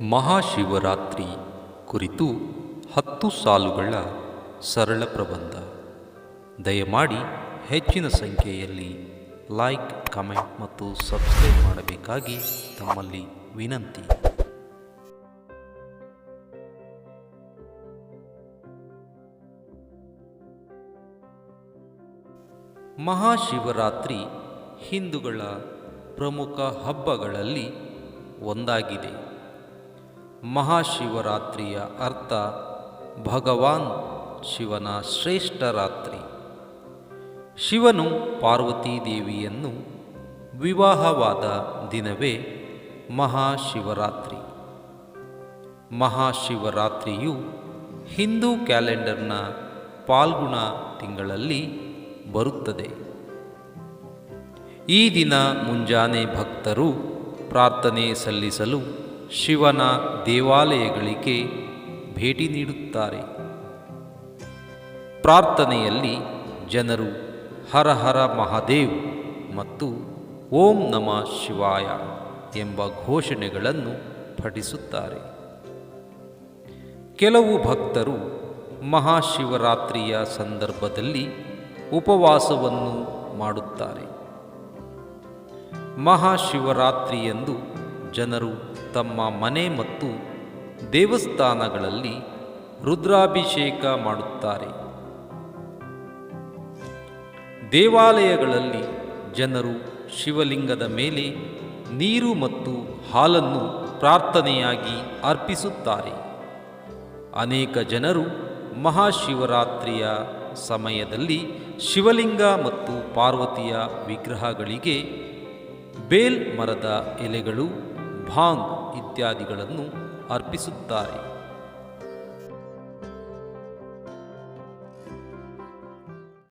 ಮಹಾಶಿವರಾತ್ರಿ ಕುರಿತು ಹತ್ತು ಸಾಲುಗಳ ಸರಳ ಪ್ರಬಂಧ. ದಯಮಾಡಿ ಹೆಚ್ಚಿನ ಸಂಖ್ಯೆಯಲ್ಲಿ ಲೈಕ್, ಕಮೆಂಟ್ ಮತ್ತು ಸಬ್ಸ್ಕ್ರೈಬ್ ಮಾಡಬೇಕಾಗಿ ತಮ್ಮಲ್ಲಿ ವಿನಂತಿ. ಮಹಾಶಿವರಾತ್ರಿ ಹಿಂದೂಗಳ ಪ್ರಮುಖ ಹಬ್ಬಗಳಲ್ಲಿ ಒಂದಾಗಿದೆ. ಮಹಾಶಿವರಾತ್ರಿಯ ಅರ್ಥ ಭಗವಾನ್ ಶಿವನ ಶ್ರೇಷ್ಠ ರಾತ್ರಿ. ಶಿವನು ಪಾರ್ವತೀ ದೇವಿಯನ್ನು ವಿವಾಹವಾದ ದಿನವೇ ಮಹಾಶಿವರಾತ್ರಿ. ಮಹಾಶಿವರಾತ್ರಿಯು ಹಿಂದೂ ಕ್ಯಾಲೆಂಡರ್ನ ಪಾಲ್ಗುಣ ತಿಂಗಳಲ್ಲಿ ಬರುತ್ತದೆ. ಈ ದಿನ ಮುಂಜಾನೆ ಭಕ್ತರು ಪ್ರಾರ್ಥನೆ ಸಲ್ಲಿಸಲು ಶಿವನ ದೇವಾಲಯಗಳಿಗೆ ಭೇಟಿ ನೀಡುತ್ತಾರೆ. ಪ್ರಾರ್ಥನೆಯಲ್ಲಿ ಜನರು ಹರ ಹರ ಮಹಾದೇವ್ ಮತ್ತು ಓಂ ನಮ ಶಿವಾಯ ಎಂಬ ಘೋಷಣೆಗಳನ್ನು ಪಠಿಸುತ್ತಾರೆ. ಕೆಲವು ಭಕ್ತರು ಮಹಾಶಿವರಾತ್ರಿಯ ಸಂದರ್ಭದಲ್ಲಿ ಉಪವಾಸವನ್ನು ಮಾಡುತ್ತಾರೆ. ಮಹಾಶಿವರಾತ್ರಿಯಂದು ಜನರು ತಮ್ಮ ಮನೆ ಮತ್ತು ದೇವಸ್ಥಾನಗಳಲ್ಲಿ ರುದ್ರಾಭಿಷೇಕ ಮಾಡುತ್ತಾರೆ. ದೇವಾಲಯಗಳಲ್ಲಿ ಜನರು ಶಿವಲಿಂಗದ ಮೇಲೆ ನೀರು ಮತ್ತು ಹಾಲನ್ನು ಪ್ರಾರ್ಥನೆಯಾಗಿ ಅರ್ಪಿಸುತ್ತಾರೆ. ಅನೇಕ ಜನರು ಮಹಾಶಿವರಾತ್ರಿಯ ಸಮಯದಲ್ಲಿ ಶಿವಲಿಂಗ ಮತ್ತು ಪಾರ್ವತಿಯ ವಿಗ್ರಹಗಳಿಗೆ ಬೇಲ್ ಮರದ ಎಲೆಗಳು ಭಾಂಗ್ ಇತ್ಯಾದಿಗಳನ್ನು ಅರ್ಪಿಸುತ್ತಾರೆ.